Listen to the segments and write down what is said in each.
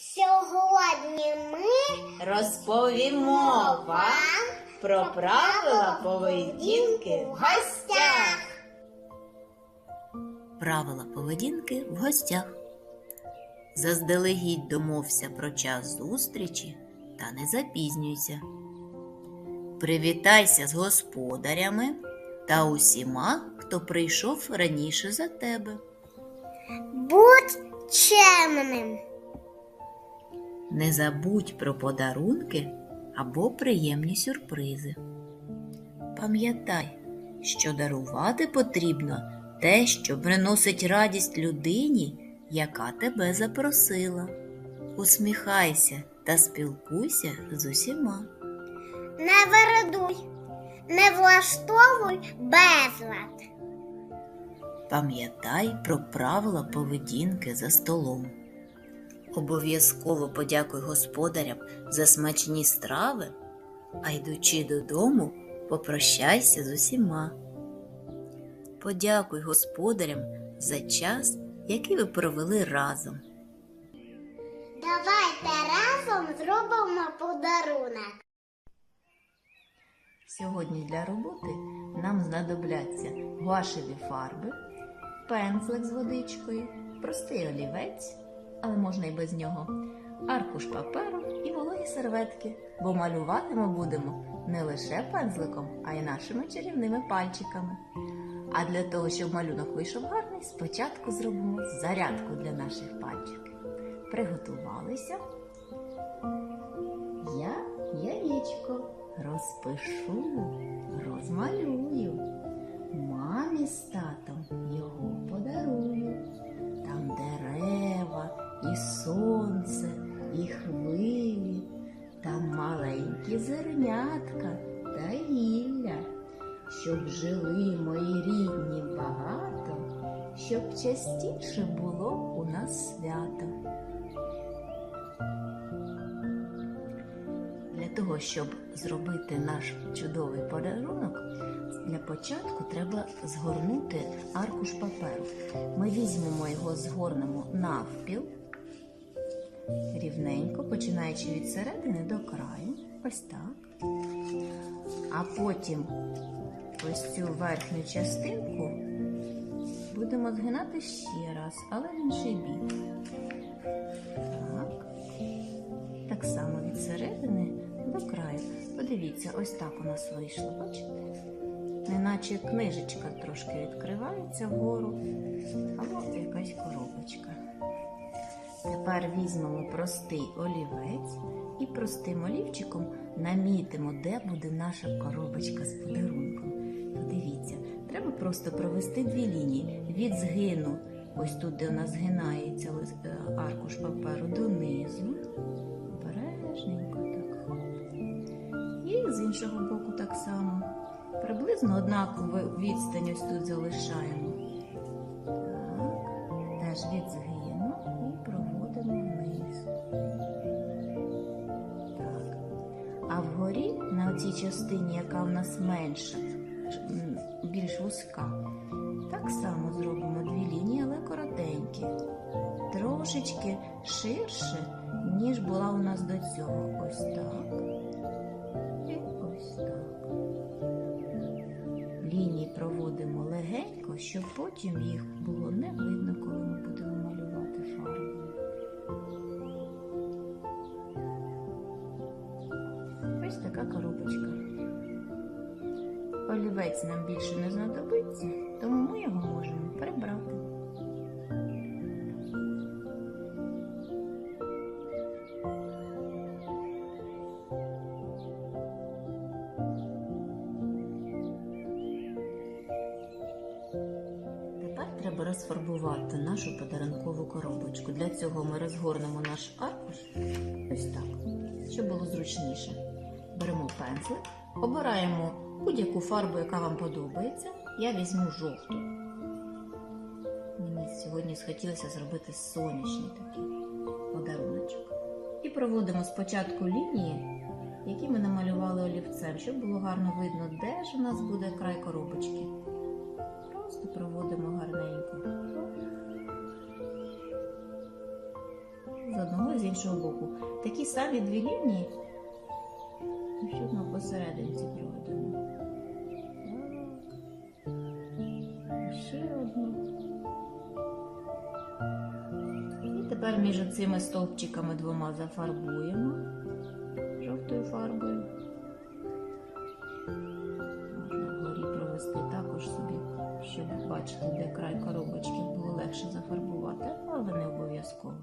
Сьогодні ми Розповімо вам про правила поведінки в гостях. Правила поведінки в гостях. Заздалегідь домовся про час зустрічі та не запізнюйся. Привітайся з господарями та усіма, хто прийшов раніше за тебе. будь чемним. Не забудь про подарунки або приємні сюрпризи. Пам'ятай, що дарувати потрібно те, що приносить радість людині, яка тебе запросила. Усміхайся та спілкуйся з усіма. Не вередуй, не влаштовуй безлад. Пам'ятай про правила поведінки за столом. Обов'язково подякуй господарям за смачні страви, а йдучи додому, попрощайся з усіма. Подякуй господарям за час, який ви провели разом. Давайте разом зробимо подарунок. Сьогодні для роботи нам знадобляться гуашеві фарби, пензлик з водичкою, простий олівець, але можна і без нього, аркуш паперу і вологі серветки, бо малювати ми будемо не лише пензликом, а й нашими чарівними пальчиками. А для того, щоб малюнок вийшов гарний, спочатку зробимо зарядку для наших пальчиків. Приготувалися. Я яєчко розпишу, розмалюю. Мамі з зернятка та гілля, щоб жили мої рідні багато, щоб частіше було у нас свято. Для того, щоб зробити наш чудовий подарунок, для початку треба згорнути аркуш паперу. Ми візьмемо його, згорнемо навпіл, рівненько, починаючи від середини до краю. Ось так. А потім ось цю верхню частинку будемо згинати ще раз, але в інший бік. Так. Так само від середини до краю. Подивіться, ось так у нас вийшло, бачите? Неначе книжечка трошки відкривається вгору, або якась коробочка. Тепер візьмемо простий олівець і простим олівчиком намітимо, де буде наша коробочка з подарунком. Подивіться, треба просто провести дві лінії від згину, ось тут, де у нас згинається е, аркуш паперу, донизу. Обережненько так. І з іншого боку так само. Приблизно однакову відстань ось тут залишаємо. Так, теж від згину частині, яка в нас менша, більш вузька, так само зробимо дві лінії, але коротенькі. Трошечки ширше, ніж була у нас до цього. Ось так. І ось так. Лінії проводимо легенько, щоб потім їх було не видно, коли ми будемо малювати фарбою. Така. Олівець нам більше не знадобиться, тому ми його можемо прибрати. Тепер треба розфарбувати нашу подарункову коробочку. Для цього ми розгорнемо наш аркуш ось так, щоб було зручніше. Беремо пензлик, обираємо будь-яку фарбу, яка вам подобається. Я візьму жовту. Мені сьогодні схотілося зробити сонячний такий подаруночок. І проводимо спочатку лінії, які ми намалювали олівцем, щоб було гарно видно, де ж у нас буде край коробочки. Просто проводимо гарненько. З одного і з іншого боку. Такі самі дві лінії. І ще одну посерединці проведемо. Так. Ще одну. І тепер між цими стовпчиками двома зафарбуємо жовтою фарбою. Можна вгорі провести також собі, щоб бачити, де край коробочки було легше зафарбувати, але не обов'язково.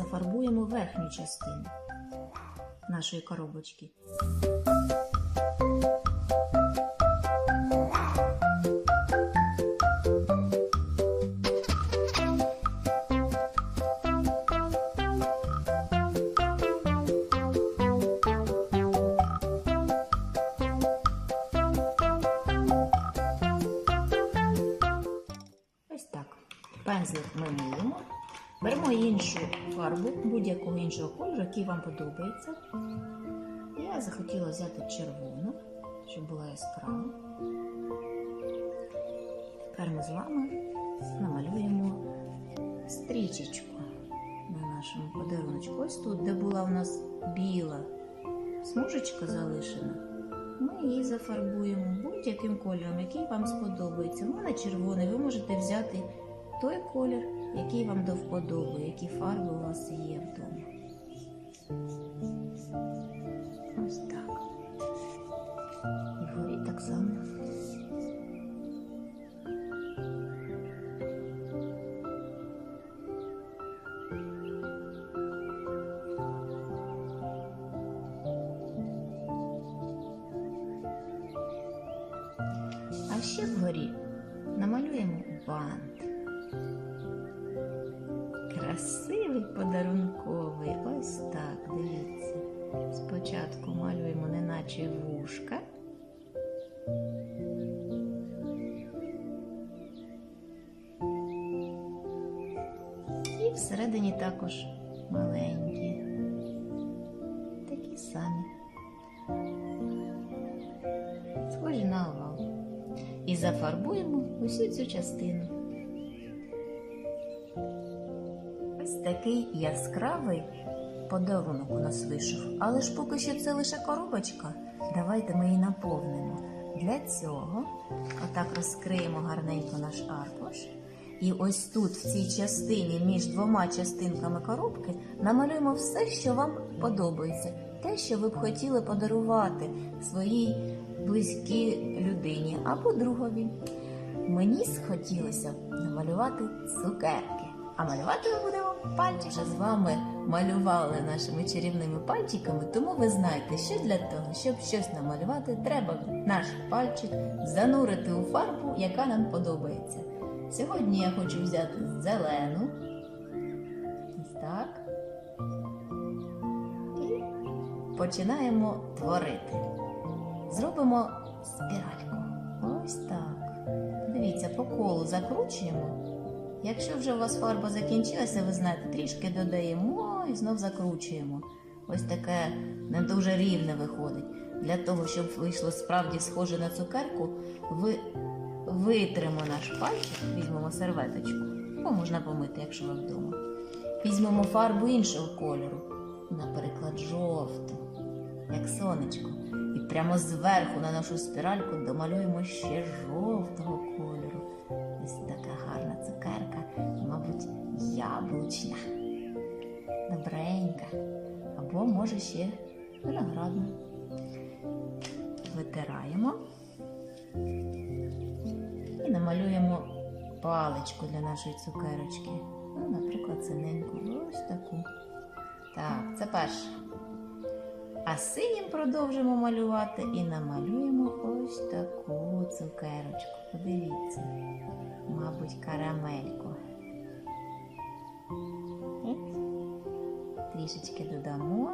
Зафарбуємо верхню частину нашої коробочки. Пензлик ми миємо. Беремо іншу фарбу будь-якого іншого кольору, який вам подобається. Я захотіла взяти червону, щоб була яскрава. Тепер ми з вами намалюємо стрічечку на нашому подаруночку. Ось тут, де була у нас біла смужечка залишена, ми її зафарбуємо будь-яким кольором, який вам сподобається. У мене червоний, ви можете взяти той колір, який вам до вподоби, які фарби у вас є вдома. Ось так. І горіть так само. Вушка. І всередині також маленькі. Такі самі. Схожі на овал. І зафарбуємо усю цю частину. Ось такий яскравий подарунок у нас вийшов. Але ж поки що це лише коробочка. Давайте ми її наповнимо. Для цього отак розкриємо гарненько наш аркуш. І ось тут, в цій частині, між двома частинками коробки, намалюємо все, що вам подобається. Те, що ви б хотіли подарувати своїй близькій людині або другові. Мені схотілося намалювати цукерки. А малювати ми будемо пальчики. З вами малювали нашими чарівними пальчиками, тому ви знаєте, що для того, щоб щось намалювати, треба наш пальчик занурити у фарбу, яка нам подобається. Сьогодні я хочу взяти зелену. Ось так. І починаємо творити. Зробимо спіральку. Ось так. Дивіться, по колу закручуємо. Якщо вже у вас фарба закінчилася, ви знаєте, трішки додаємо і знов закручуємо. Ось таке не дуже рівне виходить. Для того, щоб вийшло справді схоже на цукерку, ви витримо наш пальчик, візьмемо серветочку, або можна помити, якщо ви вдома. Візьмемо фарбу іншого кольору, наприклад, жовту, як сонечко. І прямо зверху на нашу спіральку домалюємо ще жовтого кольору. Або може ще виноградна. Витираємо і намалюємо паличку для нашої цукерочки. Ну, наприклад, синеньку. Ось таку. Так, це перше. А синім продовжимо малювати і намалюємо ось таку цукерочку. Подивіться, мабуть, карамельку. трішечки додамо.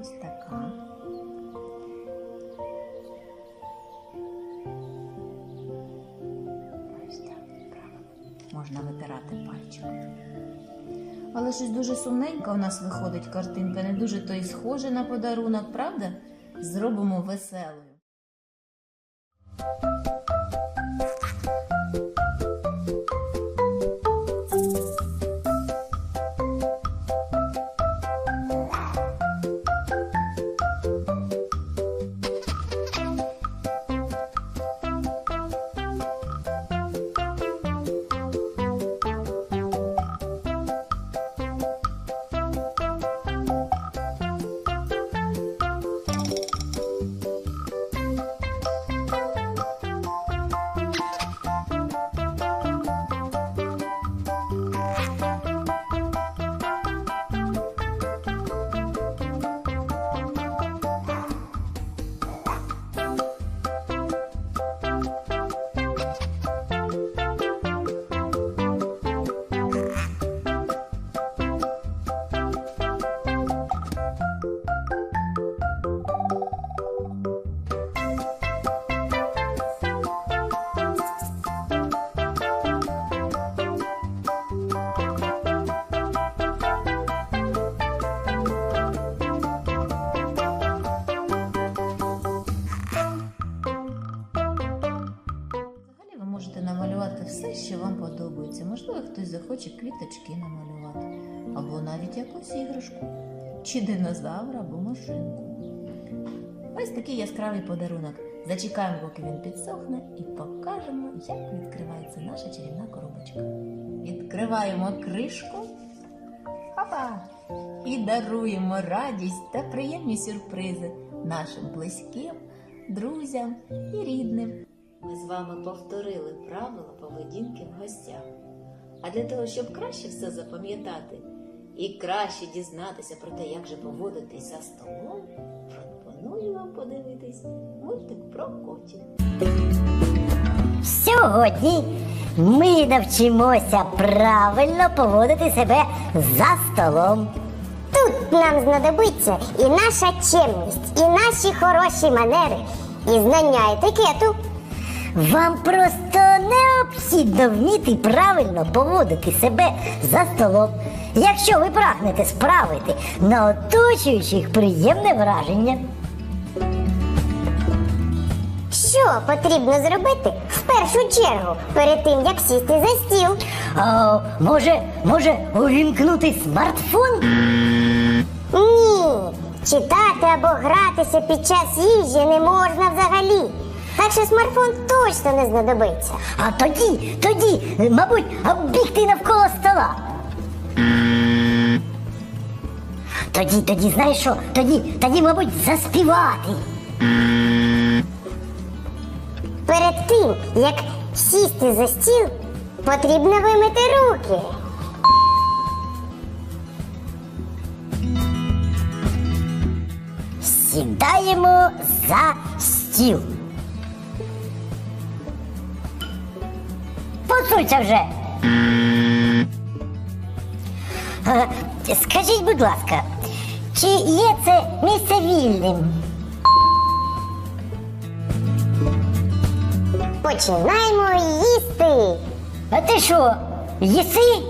Ось така. Ось так, правильно. Можна витирати пальчик. Але щось дуже сумненько у нас виходить картинка, не дуже то і схоже на подарунок, правда? Зробимо весело. Можливо, хтось захоче квіточки намалювати, або навіть якусь іграшку, чи динозавра, або машинку. Ось такий яскравий подарунок. Зачекаємо, поки він підсохне, і покажемо, як відкривається наша чарівна коробочка. Відкриваємо кришку. Опа! І даруємо радість та приємні сюрпризи нашим близьким, друзям і рідним. Ми з вами повторили правила поведінки в гостях. А для того, щоб краще все запам'ятати і краще дізнатися про те, як же поводитись за столом, пропоную вам подивитись мультик про котів. Сьогодні ми навчимося правильно поводити себе за столом. Тут нам знадобиться і наша чемність, і наші хороші манери, і знання етикету. Вам просто необхідно вміти правильно поводити себе за столом, якщо ви прагнете справити на оточуючих приємне враження. Що потрібно зробити в першу чергу перед тим, як сісти за стіл? А, може, може увімкнути смартфон? Ні, читати або гратися під час їжі не можна взагалі. Що смартфон точно не знадобиться. А тоді, тоді, мабуть, оббігти навколо стола. Тоді, тоді, знаєш що? Тоді, тоді, мабуть, заспівати. Перед тим, як сісти за стіл, потрібно вимити руки. Сідаємо за стіл. Посуйся вже. Е, Скажіть, будь ласка, чи є це місце вільним? Починаємо їсти. А ти що, їси?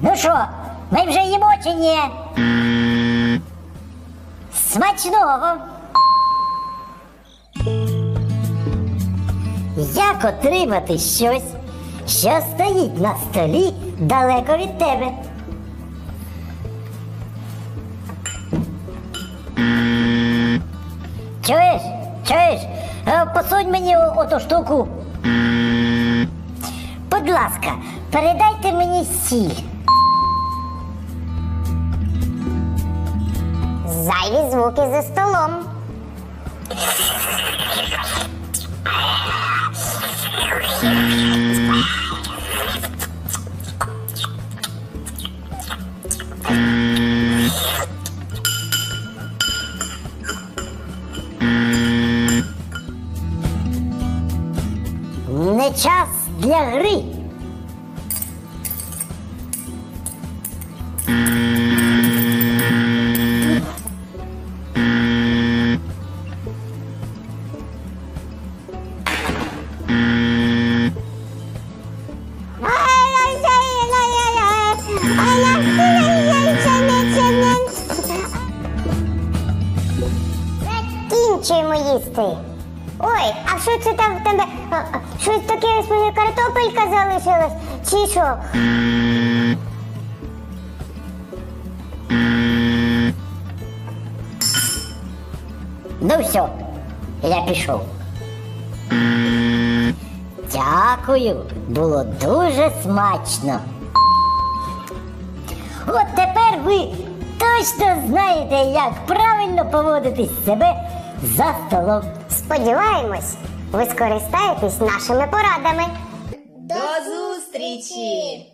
Ну що, ми вже їмо чи ні? Смачного. Як отримати щось, що стоїть на столі далеко від тебе? Чуєш? Чуєш? Е, Посунь мені оту штуку. Будь ласка, передайте мені сіль. Зайві звуки за столом. Не час для гри. Чи? Ну все, я пішов. Дякую, було дуже смачно. От тепер ви точно знаєте, як правильно поводитись себе за столом. Сподіваємось, ви скористаєтесь нашими порадами. До зустрічі!